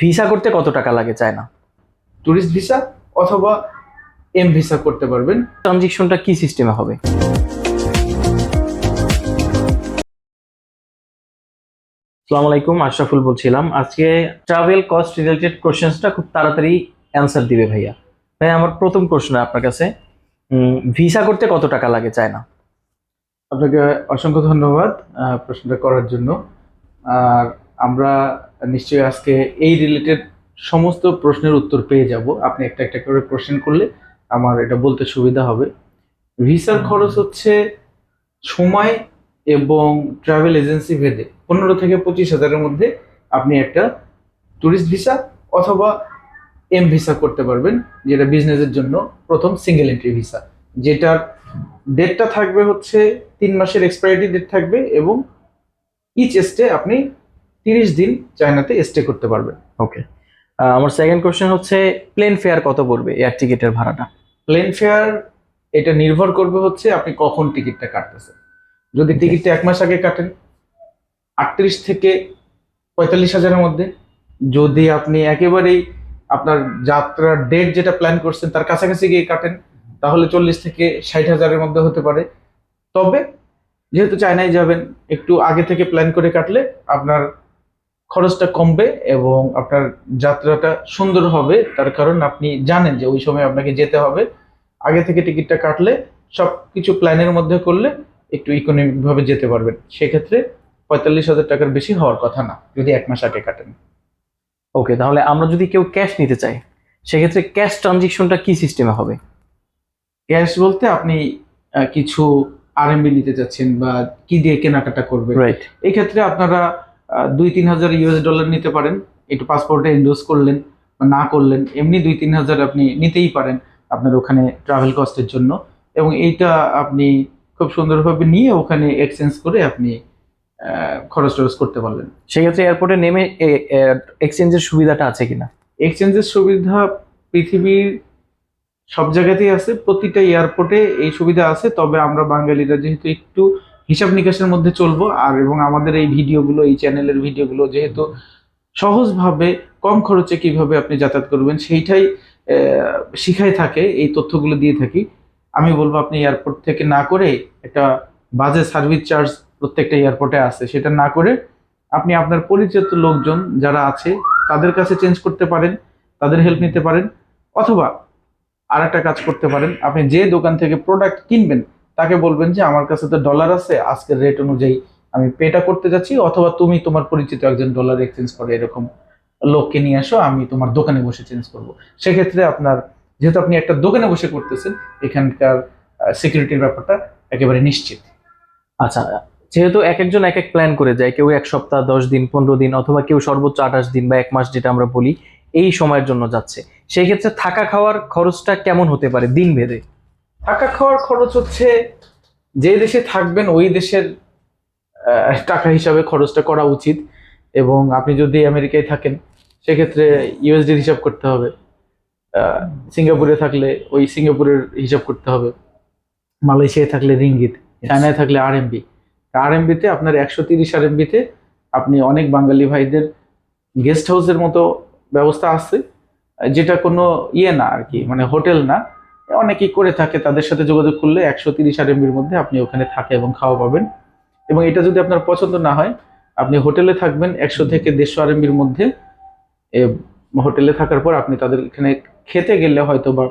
Visa করতে কত টাকা লাগে চায় না ট্যুরিস্ট ভিসা অথবা এম ভিসা করতে পারবেন। ট্রানজিকশনটা কি সিস্টেমে হবে? আসসালামু আলাইকুম আশরাফুল বলছিলাম। আজকে ট্রাভেল কস্ট রিলেটেড কোশ্চেন্সটা খুব তাড়াতাড়ি অ্যান্সার দিবে ভাইয়া। ভাই আমার প্রথম প্রশ্ন আপনার কাছে। ভিসা করতে কত টাকা লাগে চায় না আপনাকে অসংখ্য ধন্যবাদ প্রশ্নটা করার জন্য। আর আমরা নিশ্চয়ই আজকে এই রিলেটেড সমস্ত প্রশ্নের উত্তর পেয়ে যাব। আপনি একটা একটা করে প্রশ্ন করলে আমার এটা বলতে সুবিধা হবে। ভিসার খরচ হচ্ছে সময় এবং ট্রাভেল এজেন্সি ভেদে পনেরো থেকে পঁচিশ হাজারের মধ্যে আপনি একটা ট্যুরিস্ট ভিসা অথবা এম ভিসা করতে পারবেন, যেটা বিজনেসের জন্য প্রথম সিঙ্গেল এন্ট্রি ভিসা যেটার ডেটটা থাকবে হচ্ছে তিন মাসের এক্সপায়ারি ডেট থাকবে এবং ইচ স্টে আপনি তিরিশ দিন চায়নাতে স্টে করতে পারবেন ওকে আমার সেকেন্ড কোশ্চেন হচ্ছে প্লেন ফেয়ার কত পড়বে এয়ার টিকিটের ভাড়াটা? প্লেন ফেয়ার এটা নির্ভর করবে হচ্ছে আপনি কখন টিকিটটা কাটতেছেন। যদি টিকিটটা এক মাস আগে কাটেন আটত্রিশ থেকে পঁয়তাল্লিশ হাজারের মধ্যে। যদি আপনি একেবারেই আপনার যাত্রার ডেট যেটা প্ল্যান করছেন তার কাছাকাছি গিয়ে কাটেন তাহলে চল্লিশ থেকে ষাট হাজারের মধ্যে হতে পারে। তবে যেহেতু চায়নায় যাবেন একটু আগে থেকে প্ল্যান করে কাটলে আপনার খরচটা কমবে এবং আপনার যাত্রাটা সুন্দর হবে। তার কারণ আপনি জানেন যে ওই সময় আপনাকে যেতে হবে। আগে থেকে টিকিটটা কাটলে সব কিছু প্ল্যানের মধ্যে করলে একটু ইকোনমিক ভাবে যেতে পারবেন। সেক্ষেত্রে পঁয়তাল্লিশ হাজার টাকার বেশি হওয়ার কথা না যদি এক মাস আগে কাটেন। ওকে তাহলে আমরা যদি কেউ ক্যাশ নিতে চাই সেক্ষেত্রে ক্যাশ ট্রানজেকশনটা কি সিস্টেমে হবে? ক্যাশ বলতে আপনি কিছু আরএমবি নিতে চাচ্ছেন বা কি দিয়ে কেনাকাটা করবেন। রাইট এই ক্ষেত্রে আপনারা দুই তিন হাজার ইউএস ডলার নিতে পারেন। একটু পাসপোর্টে এন্ডোজ করলেন না করলেন এমনি দুই তিন হাজার আপনি নিতেই পারেন আপনার ওখানে ট্রাভেল কস্টের জন্য। এবং এইটা আপনি খুব সুন্দরভাবে নিয়ে ওখানে এক্সচেঞ্জ করে আপনি খরচ টরচ করতে পারলেন। সেক্ষেত্রে এয়ারপোর্টে নেমে এক্সচেঞ্জের সুবিধাটা আছে কিনা? এক্সচেঞ্জের সুবিধা পৃথিবীর সব জায়গাতেই আছে প্রতিটা এয়ারপোর্টে এই সুবিধা আছে। তবে আমরা বাঙালিরা যেহেতু একটু হিসাব নিকাশের মধ্যে চলবো। আর এবং আমাদের এই ভিডিওগুলো, এই চ্যানেলের ভিডিওগুলো যেহেতু সহজভাবে, কম খরচে কীভাবে আপনি যাতায়াত করবেন, সেইটাই শিখাই থাকে, এই তথ্যগুলো দিয়ে থাকি। আমি বলব আপনি এয়ারপোর্ট থেকে না করে একটা বাজে সার্ভিস চার্জ প্রত্যেকটা এয়ারপোর্টে আছে সেটা না করে আপনি আপনার পরিচিত লোকজন যারা আছে, তাদের কাছে চেঞ্জ করতে পারেন, তাদের হেল্প নিতে পারেন, অথবা আর একটা কাজ করতে পারেন। আপনি যে দোকান থেকে প্রোডাক্ট কিনবেন তাকে বলবেন যে আমার কাছে তো ডলার আছে আজকের রেট অনুযায়ী আমি পেটা করতে যাচ্ছি, অথবা তুমি তোমার পরিচিত একজন ডলার এক্সচেঞ্জ করে এরকম লোককে নিয়ে আসো, আমি তোমার দোকানে বসে চেঞ্জ করব। সেক্ষেত্রে আপনার, যেহেতু আপনি একটা দোকানে বসে করতেছেন, এখানকার সিকিউরিটির ব্যাপারটা একেবারে নিশ্চিত। আচ্ছা যেহেতু এক একজন এক এক প্ল্যান করে যায়, কেউ এক সপ্তাহ, দশ দিন, পনেরো দিন, অথবা কেউ সর্বোচ্চ আঠাশ দিন বা এক মাস যেটা আমরা বলি, এই সময়ের জন্য যাচ্ছে। সেই ক্ষেত্রে থাকা খাওয়ার খরচটা কেমন হতে পারে দিন ভেদে? থাকা খাওয়ার খরচ হচ্ছে যে দেশে থাকবেন ওই দেশের টাকা হিসাবে খরচটা করা উচিত। এবং আপনি যদি আমেরিকায় থাকেন সেক্ষেত্রে ইউএসডির হিসাব করতে হবে। সিঙ্গাপুরে থাকলে ওই সিঙ্গাপুরের হিসাব করতে হবে। মালয়েশিয়ায় থাকলে রিঙ্গিত চায়নায় থাকলে আরএমবি আরএমবিতে আপনার একশো তিরিশ আরএমবিতে আপনি অনেক বাঙালি ভাইদের গেস্ট হাউসের মতো ব্যবস্থা আছে। যেটা কোনো ইয়ে না আর কি মানে হোটেল না। অনেকেই করে থাকে তাদের সাথে যোগাযোগ করলে একশো তিরিশ আরএমবির মধ্যে আপনি ওখানে থাকে এবং খাওয়া পাবেন। এবং এটা যদি আপনার পছন্দ না হয় আপনি হোটেলে থাকবেন একশো থেকে দেড়শো আরএমবির মধ্যে। এ, হোটেলে থাকার পর আপনি তাদের এখানে খেতে গেলে হয়তো বা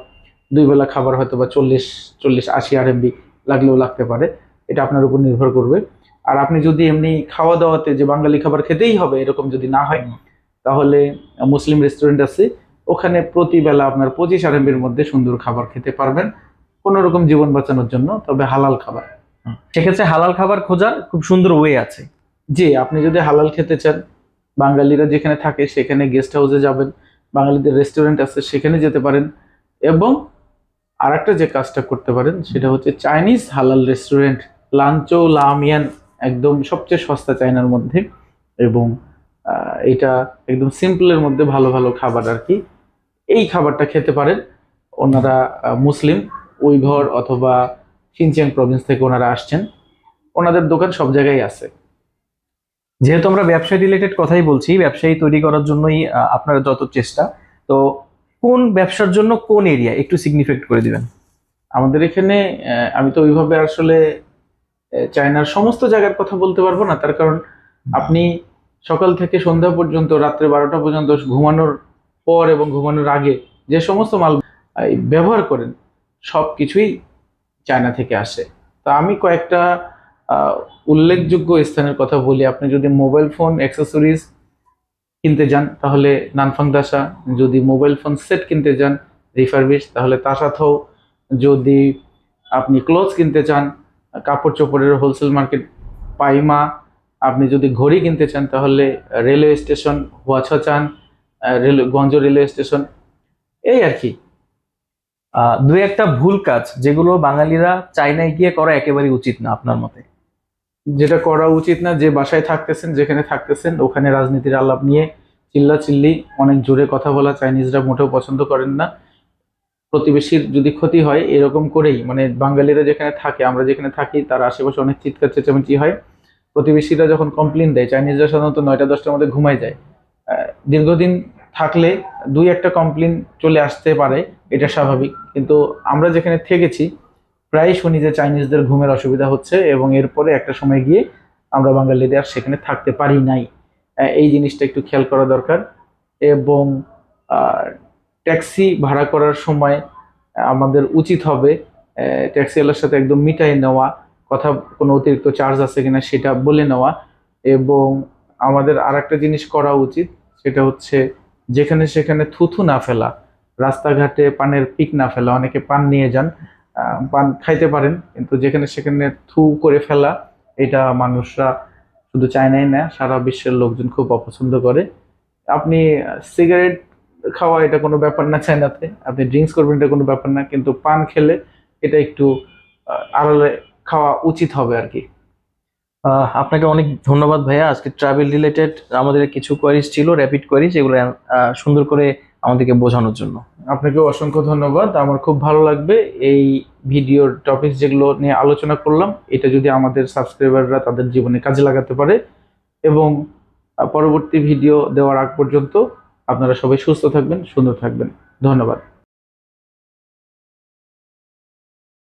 দুই বেলা খাবার হয়তো বা চল্লিশ চল্লিশ আশি আরএমবি লাগলেও লাগতে পারে। এটা আপনার উপর নির্ভর করবে। আর আপনি যদি এমনি খাওয়া দাওয়াতে যে বাঙালি খাবার খেতেই হবে এরকম যদি না হয় তাহলে মুসলিম রেস্টুরেন্ট আছে ওখানে প্রতিবেলা আপনার পঁচিশ আরএমবির মধ্যে সুন্দর খাবার খেতে পারবেন। কোনো রকম জীবন বাঁচানোর জন্য তবে হালাল খাবার। সেক্ষেত্রে হালাল খাবার খোঁজার খুব সুন্দর ওয়ে আছে। জি আপনি যদি হালাল খেতে চান বাঙালিরা যেখানে থাকে সেখানে গেস্ট হাউসে যাবেন বাঙালিদের রেস্টুরেন্ট আছে সেখানে যেতে পারেন। এবং আরেকটা যে কাজটা করতে পারেন সেটা হচ্ছে চাইনিজ হালাল রেস্টুরেন্ট লাঞ্চো লামিয়ান একদম সবচেয়ে সস্তা চাইনার মধ্যে। এবং এটা একদম সিম্পলের মধ্যে ভালো ভালো খাবার আর কি। খাবারটা খেতে পারেন। ওনারা মুসলিম, উইঘর অথবা সিনচিয়াং প্রভিন্স থেকে ওনারা আসছেন। ওনাদের দোকান সব জায়গায় আছে। যেহেতু আমরা ব্যবসা রিলেটেড কথাই বলছি, ব্যবসায়ী তৈরি করার জন্যই আপনার যত চেষ্টা, তো কোন ব্যবসার জন্য কোন এরিয়া একটু সিগনিফিকেট করে দিবেন। আমাদের এখানে আমি তো ওইভাবে আসলে চায়নার সমস্ত জায়গার কথা বলতে পারব না। তার কারণ, আপনি সকাল থেকে সন্ধ্যা পর্যন্ত, রাত্রে বারোটা পর্যন্ত ঘুমানোর পর এবং ঘুমানোর আগে যে সমস্ত মাল ব্যবহার করেন সব কিছুই চায়না থেকে আসে। তো আমি কয়েকটা উল্লেখযোগ্য স্থানের কথা বলি। আপনি যদি মোবাইল ফোন অ্যাক্সেসরিজ কিনতে যান, তাহলে নানফাং দাসা। যদি মোবাইল ফোন সেট কিনতে যান, রিফারবিশ, তাহলে তাসাথৌ যদি আপনি ক্লোথস কিনতে চান, কাপড় চোপড়ের হোলসেল মার্কেট, পাইমা। আপনি যদি ঘড়ি কিনতে চান, তাহলে রেলওয়ে স্টেশন হুয়াছা চান রেল গঞ্জ রেলওয়ে স্টেশন, এই আর কি। দু একটা ভুল কাজ যেগুলো বাঙালিরা চাইনায় গিয়ে করা একেবারেই উচিত না আপনার মতে। যেটা করা উচিত না, যে বাসায় থাকতেছেন, যেখানে থাকতেছেন, ওখানে রাজনীতির আলাপ নিয়ে চিল্লা চিল্লি অনেক জোরে কথা বলা চাইনিজরা মোটেও পছন্দ করেন না। প্রতিবেশীর যদি ক্ষতি হয়, এরকম করেই মানে বাঙালিরা যেখানে থাকে, আমরা যেখানে থাকি, তার আশেপাশে অনেক চিৎকার চেঁচামেচি হয়। প্রতিবেশীরা যখন কমপ্লেন দেয়, চাইনিজরা সাধারণত নয়টা, দশটার মধ্যে ঘুমায় যায়। দীর্ঘদিন থাকলে দুই একটা কমপ্লেন চলে আসতে পারে, এটা স্বাভাবিক। কিন্তু আমরা যেখানে থেকেছি প্রায় শুনি যে চাইনিজদের ঘুমের অসুবিধা হচ্ছে এবং এরপরে একটা সময় গিয়ে আমরা বাঙালিদের আর সেখানে থাকতে পারি নাই। এই জিনিসটা একটু খেয়াল করা দরকার। এবং ট্যাক্সি ভাড়া করার সময় আমাদের উচিত হবে ট্যাক্সিওয়ালার সাথে একদম মিটাই নেওয়া, কথা, কোনো অতিরিক্ত চার্জ আছে কিনা সেটা বলে নেওয়া। এবং আমাদের আর একটা জিনিস করা উচিত, সেটা হচ্ছে যেখানে সেখানে থুথু না ফেলা, রাস্তাঘাটে পানের পিক না ফেলা, অনেকে পান নিয়ে যান পান খাইতে পারেন, কিন্তু যেখানে সেখানে থু করে ফেলা, এটা মানুষরা শুধু চায়নাই না, সারা বিশ্বের লোকজন খুব অপছন্দ করে। আপনি সিগারেট খাওয়া এটা কোনো ব্যাপার না চায়নাতে, আপনি ড্রিঙ্কস করবেন এটা কোনো ব্যাপার না, কিন্তু পান খেলে এটা একটু আড়ালে খাওয়া উচিত হবে আর কি। আপনাকে অনেক ধন্যবাদ ভাইয়া। আজকে ট্রাভেল রিলেটেড আমাদের কিছু কোয়ারিজ ছিল র্যাপিড কোয়ারিজ এগুলো সুন্দর করে আমাদেরকে বোঝানোর জন্য। আপনাকে অসংখ্য ধন্যবাদ। আমার খুব ভালো লাগবে এই ভিডিওর টপিক যেগুলো নিয়ে আলোচনা করলাম। এটা যদি আমাদের সাবস্ক্রাইবাররা তাদের জীবনে কাজে লাগাতে পারে। এবং পরবর্তী ভিডিও দেওয়ার আগ পর্যন্ত আপনারা সবাই সুস্থ থাকবেন, সুন্দর থাকবেন। ধন্যবাদ।